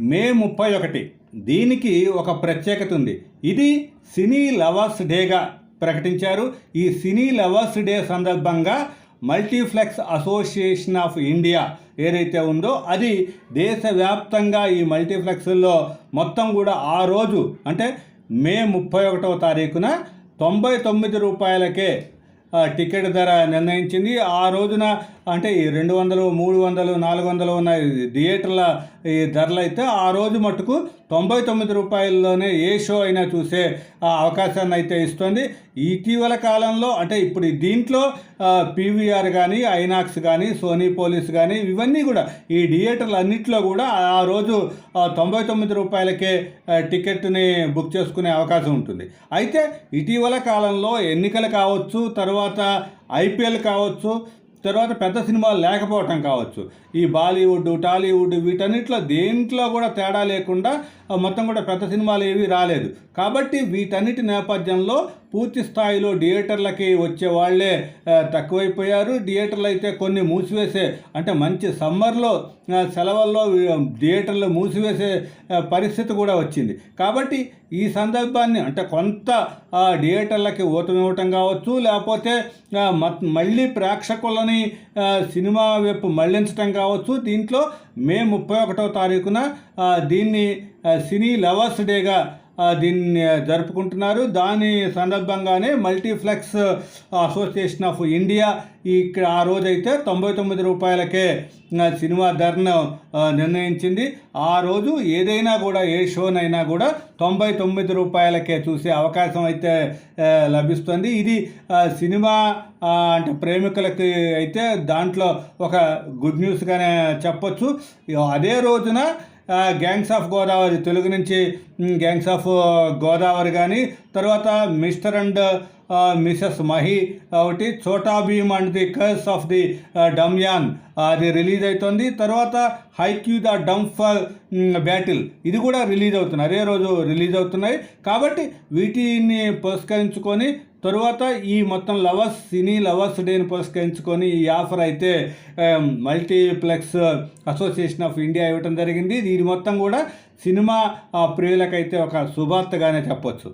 మే ముప్పై ఒకటి. దీనికి ఒక ప్రత్యేకత ఉంది. ఇది సినీ లవర్స్ డేగా ప్రకటించారు. ఈ సినీ లవర్స్ డే సందర్భంగా మల్టీప్లెక్స్ అసోసియేషన్ ఆఫ్ ఇండియా ఏదైతే ఉందో అది దేశవ్యాప్తంగా ఈ మల్టీప్లెక్స్లో మొత్తం కూడా ఆ రోజు అంటే మే ముప్పై ఒకటవ తారీఖున తొంభై తొమ్మిది రూపాయలకే టికెట్ ధర నిర్ణయించింది. ఆ రోజున అంటే ఈ రెండు వందలు మూడు వందలు నాలుగు వందలు ఉన్న థియేటర్ల ఈ ధరలు అయితే ఆ రోజు మటుకు తొంభై తొమ్మిది రూపాయల్లోనే ఏ షో అయినా చూసే ఆ, అవకాశాన్ని అయితే ఇస్తుంది. ఇటీవల కాలంలో అంటే ఇప్పుడు దీంట్లో పీవీఆర్ కానీ ఐనాక్స్ కానీ సోనీ పోలీస్ కానీ ఇవన్నీ కూడా ఈ థియేటర్లు అన్నింటిలో కూడా ఆ రోజు తొంభై తొమ్మిది రూపాయలకే టికెట్ని బుక్ చేసుకునే అవకాశం ఉంటుంది. అయితే ఇటీవల కాలంలో ఎన్నికలు కావచ్చు తర్వాత ఐపీఎల్ కావచ్చు తర్వాత పెద్ద సినిమాలు లేకపోవటం కావచ్చు. ఈ బాలీవుడ్ టాలీవుడ్ వీటన్నిటిలో దేంట్లో కూడా తేడా లేకుండా మొత్తం కూడా పెద్ద సినిమాలు ఏవి రాలేదు. కాబట్టి వీటన్నిటి నేపథ్యంలో పూర్తి స్థాయిలో థియేటర్లకి వచ్చే వాళ్ళే తక్కువైపోయారు. థియేటర్లు అయితే కొన్ని మూసివేసే అంటే మంచి సమ్మర్లో సెలవుల్లో థియేటర్లు మూసివేసే పరిస్థితి కూడా వచ్చింది. కాబట్టి ఈ సందర్భాన్ని అంటే కొంత థియేటర్లకి ఊతమివ్వటం కావచ్చు లేకపోతే మత్- మళ్ళీ ప్రేక్షకులని ఆ, సినిమా వైపు మళ్ళించటం కావచ్చు. దీంట్లో మే ముప్పై ఒకటో తారీఖున దీన్ని సినీ లవర్స్ డేగా దీన్ని జరుపుకుంటున్నారు. దాని సందర్భంగానే మల్టీప్లెక్స్ అసోసియేషన్ ఆఫ్ ఇండియా ఇక్కడ ఆ రోజైతే తొంభై తొమ్మిది రూపాయలకే సినిమా ధరను నిర్ణయించింది. ఆ రోజు ఏదైనా కూడా ఏ షోనైనా కూడా తొంభై తొమ్మిది రూపాయలకే చూసే అవకాశం అయితే లభిస్తుంది. ఇది సినిమా అంటే ప్రేమికులకి అయితే దాంట్లో ఒక గుడ్ న్యూస్గానే చెప్పొచ్చు. అదే రోజున గ్యాంగ్స్ ఆఫ్ గోదావరి తెలుగు నుంచి గ్యాంగ్స్ ఆఫ్ గోదావరి కానీ తర్వాత మిస్టర్ అండ్ మిసెస్ మహి ఒకటి Chhota Bheem and the curse of the Damyaan. అది రిలీజ్ అవుతుంది తర్వాత హైక్యూ ద డంప్ బ్యాటిల్. ఇది కూడా రిలీజ్ అవుతుంది అదే రోజు రిలీజ్ అవుతున్నాయి. కాబట్టి వీటిని పురస్కరించుకొని తరువాత ఈ మొత్తం లవర్స్ సినీ లవర్స్ డేని పురస్కరించుకొని ఈ ఆఫర్ అయితే మల్టీప్లెక్స్ అసోసియేషన్ ఆఫ్ ఇండియా ఇవ్వటం జరిగింది. దీని మొత్తం కూడా సినిమా ప్రియులకైతే ఒక శుభార్తగానే చెప్పొచ్చు.